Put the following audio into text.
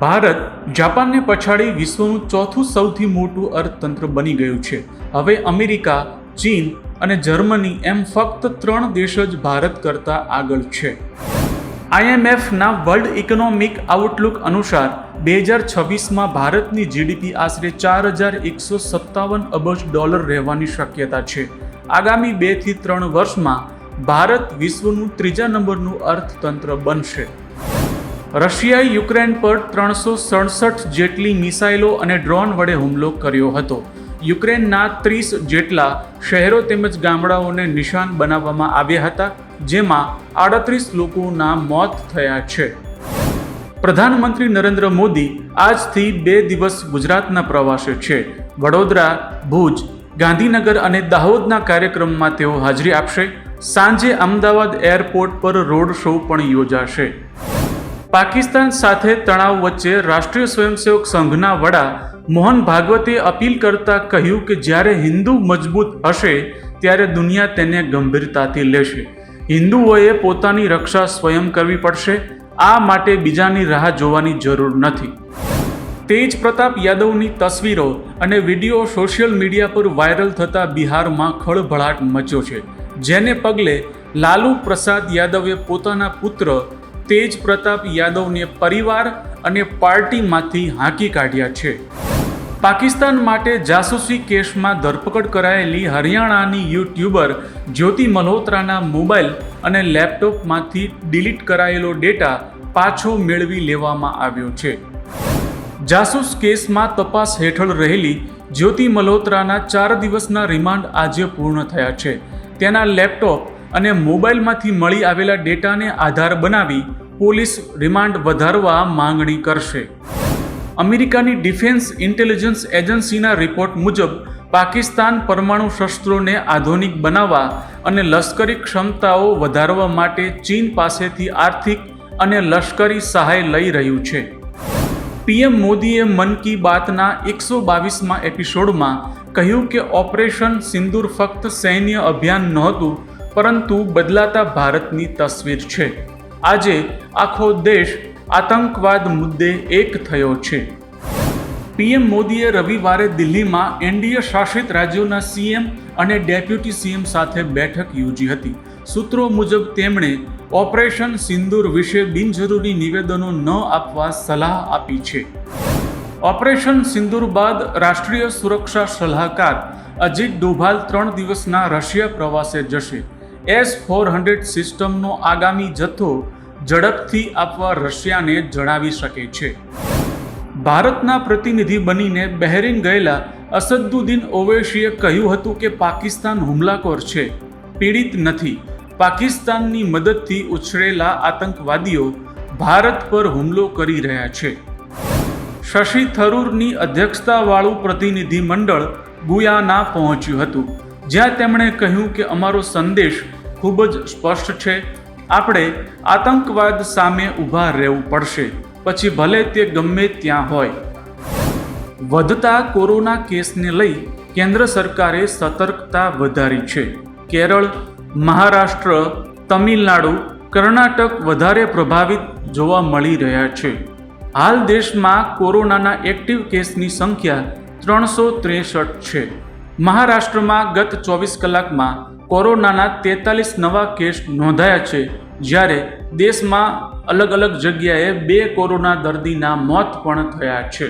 ભારત જાપાનને પછાડી વિશ્વનું ચોથું સૌથી મોટું અર્થતંત્ર બની ગયું છે. હવે અમેરિકા, ચીન અને જર્મની એમ ફક્ત ત્રણ દેશ જ ભારત કરતાં આગળ છે. આઈએમએફના વર્લ્ડ ઇકોનોમિક આઉટલુક અનુસાર, બે હજાર છવ્વીસમાં ભારતની જીડીપી આશરે ચાર હજાર એકસો સત્તાવન અબજ ડોલર રહેવાની શક્યતા છે. આગામી બેથી ત્રણ વર્ષમાં, ભારત વિશ્વનું ત્રીજા નંબરનું અર્થતંત્ર બનશે. રશિયાએ યુક્રેન પર ત્રણસો સડસઠ જેટલી મિસાઇલો અને ડ્રોન વડે હુમલો કર્યો હતો. યુક્રેનના ત્રીસ જેટલા શહેરો તેમજ ગામડાઓને નિશાન બનાવવામાં આવ્યા હતા, જેમાં આડત્રીસ લોકોના મોત થયા છે. પ્રધાનમંત્રી નરેન્દ્ર મોદી આજથી બે દિવસ ગુજરાતના પ્રવાસે છે. વડોદરા, ભુજ, ગાંધીનગર અને દાહોદના કાર્યક્રમમાં તેઓ હાજરી આપશે. સાંજે અમદાવાદ એરપોર્ટ પર રોડ શો પણ યોજાશે. પાકિસ્તાન સાથે તણાવ વચ્ચે રાષ્ટ્રીય સ્વયંસેવક સંઘના વડા મોહન ભાગવતે અપીલ કરતા કહ્યું કે જ્યારે હિન્દુ મજબૂત હશે, ત્યારે દુનિયા તેને ગંભીરતાથી લેશે. હિન્દુઓએ પોતાની રક્ષા સ્વયં કરવી પડશે. આ માટે બીજાની રાહ જોવાની જરૂર નથી. તેજ પ્રતાપ યાદવની તસવીરો અને વીડિયો સોશિયલ મીડિયા પર વાયરલ થતા બિહારમાં ખળભળાટ મચ્યો છે. જેને પગલે લાલુ પ્રસાદ યાદવે પોતાના પુત્ર તેજ પ્રતાપ યાદવને પરિવાર અને પાર્ટીમાંથી હાંકી કાઢ્યા છે. પાકિસ્તાન માટે જાસૂસી કેસમાં ધરપકડ કરાયેલી હરિયાણાની યુટ્યુબર જ્યોતિ મલ્હોત્રાના મોબાઈલ અને લેપટોપમાંથી ડિલીટ કરાયેલો ડેટા પાછો મેળવી લેવામાં આવ્યો છે. જાસૂસ કેસમાં તપાસ હેઠળ રહેલી જ્યોતિ મલ્હોત્રાના ચાર દિવસના રિમાન્ડ આજે પૂર્ણ થયા છે. તેના લેપટોપ અને મોબાઈલમાંથી મળી આવેલા ડેટાને આધાર બનાવી પોલીસ રિમાન્ડ વધારવા માંગણી કરશે. અમેરિકાની ડિફેન્સ ઇન્ટેલિજન્સ એજન્સીના રિપોર્ટ મુજબ, પાકિસ્તાન પરમાણુ શસ્ત્રોને આધુનિક બનાવવા અને લશ્કરી ક્ષમતાઓ વધારવા માટે ચીન પાસેથી આર્થિક અને લશ્કરી સહાય લઈ રહ્યું છે. પીએમ મોદીએ મન કી બાતના એકસો બાવીસમાં એપિસોડમાં કહ્યું કે ઓપરેશન સિંદૂર ફક્ત સૈન્ય અભિયાન નહોતું પરંતુ બદલાતા ભારતની તસવીર છે. આજે આખો દેશ આતંકવાદ મુદ્દે એક થયો છે. પીએમ મોદીએ રવિવારે દિલ્હીમાં એનડીએ શાસિત રાજ્યોના સીએમ અને ડેપ્યુટી સીએમ સાથે બેઠક યોજી હતી. સૂત્રો મુજબ તેમણે ઓપરેશન સિંદૂર વિશે બિનજરૂરી નિવેદનો ન આપવા સલાહ આપી છે. ઓપરેશન સિંદૂર બાદ રાષ્ટ્રીય સુરક્ષા સલાહકાર અજીત ડોભાલ ત્રણ દિવસના રશિયા પ્રવાસે જશે. એસ ફોર હંડ્રેડ સિસ્ટમનો આગામી જથ્થો ઝડપથી આપવા રશિયાને જણાવી શકે છે. ભારતના પ્રતિનિધિ બનીને બહેરીન ગયેલા અસદુદ્દીન ઓવેશીએ કહ્યું હતું કે પાકિસ્તાન હુમલાખોર છે, પીડિત નથી. પાકિસ્તાનની મદદથી ઉછરેલા આતંકવાદીઓ ભારત પર હુમલો કરી રહ્યા છે. શશી થરૂરની અધ્યક્ષતાવાળું પ્રતિનિધિ મંડળ ગુયાના પહોંચ્યું હતું, જ્યાં તેમણે કહ્યું કે અમારો સંદેશ ખૂબ જ સ્પષ્ટ છે. આપણે આતંકવાદ સામે ઊભા રહેવું પડશે. પછી ભલે તે ગમે ત્યાં હોય. વધતા કોરોના કેસને લઈ કેન્દ્ર સરકારે સતર્કતા વધારી છે. કેરળ, મહારાષ્ટ્ર, તમિલનાડુ, કર્ણાટક વધારે પ્રભાવિત જોવા મળી રહ્યા છે. હાલ દેશમાં કોરોનાના એક્ટિવ કેસની સંખ્યા ત્રણસો ત્રેસઠ છે. મહારાષ્ટ્રમાં ગત ચોવીસ કલાકમાં કોરોનાના તેતાલીસ નવા કેસ નોંધાયા છે, જ્યારે દેશમાં અલગ અલગ જગ્યાએ બે કોરોના દર્દીના મોત પણ થયા છે.